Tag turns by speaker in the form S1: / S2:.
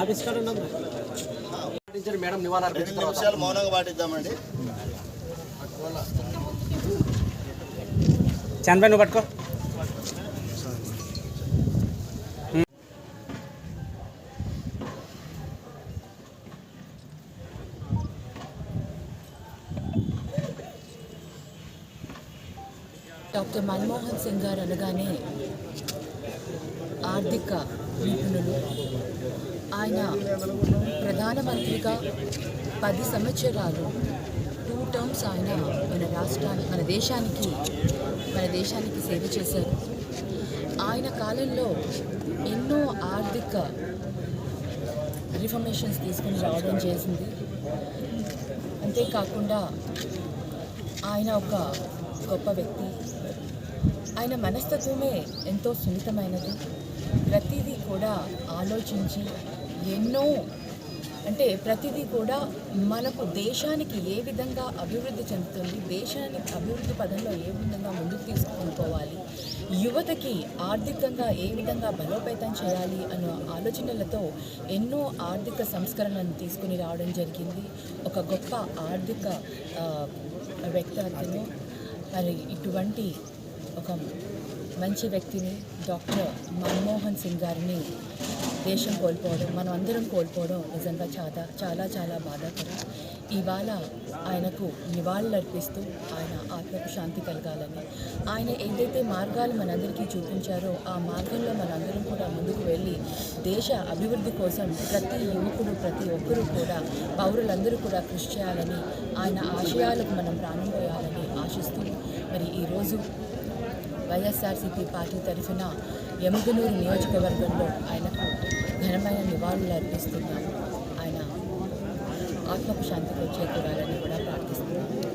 S1: Office కాడ పాటించారు madam
S2: నిమిషాలు మౌనంగా పాటిద్దామండి.
S3: చనిపోయి నువ్వు పట్టుకో.
S4: డాక్టర్ మన్మోహన్ సింగ్ గారు అనగానే ఆర్థిక నిపుణులు. ఆయన ప్రధానమంత్రిగా పది సంవత్సరాలు టూ టర్మ్స్ ఆయన మన రాష్ట్రానికి మన దేశానికి మన దేశానికి సేవ చేశారు. ఆయన కాలంలో ఎన్నో ఆర్థిక రిఫర్మేషన్స్ తీసుకుని రావడం చేసింది. అంతేకాకుండా ఆయన ఒక గొప్ప వ్యక్తి. ఆయన మనస్తత్వమే ఎంతో సున్నితమైనది. ప్రతిదీ కూడా ఆలోచించి ఎన్నో అంటే ప్రతిదీ కూడా మనకు దేశానికి ఏ విధంగా అభివృద్ధి చెందుతుంది దేశాన్ని అభివృద్ధి పదంలో ఏ విధంగా ముందుకు తీసుకుని పోవాలి యువతకి ఆర్థికంగా ఏ విధంగా బలోపేతం చేయాలి అన్న ఆలోచనలతో ఎన్నో ఆర్థిక సంస్కరణలను తీసుకుని రావడం జరిగింది. ఒక గొప్ప ఆర్థిక ఆ, మరి ఇటువంటి ఒక మంచి వ్యక్తిని డాక్టర్ మన్మోహన్ సింగ్ గారిని దేశం కోల్పోవడం మనం అందరం కోల్పోవడం నిజంగా చాలా చాలా చాలా బాధాకరం. ఇవాళ ఆయనకు నివాళులర్పిస్తూ ఆయన ఆత్మకు శాంతి కలగాలని ఆయన ఏదైతే మార్గాలు మనందరికీ చూపించారో ఆ మార్గంలో మనందరం కూడా ముందుకు వెళ్ళి దేశ అభివృద్ధి కోసం ప్రతి యువకుడు ప్రతి ఒక్కరూ కూడా పౌరులందరూ కూడా కృషి చేయాలని ఆయన ఆశయాలకు మనం ప్రాణం పోయాలని ఆశిస్తూ మరి ఈరోజు వైఎస్ఆర్సీపీ పార్టీ తరఫున ఎముగునూరు నియోజకవర్గంలో ఆయనకు ఘనమైన నివాళులు అర్పిస్తున్నాము. ఆయన ఆత్మకు శాంతి చేకూరాలని కూడా ప్రార్థిస్తున్నాము.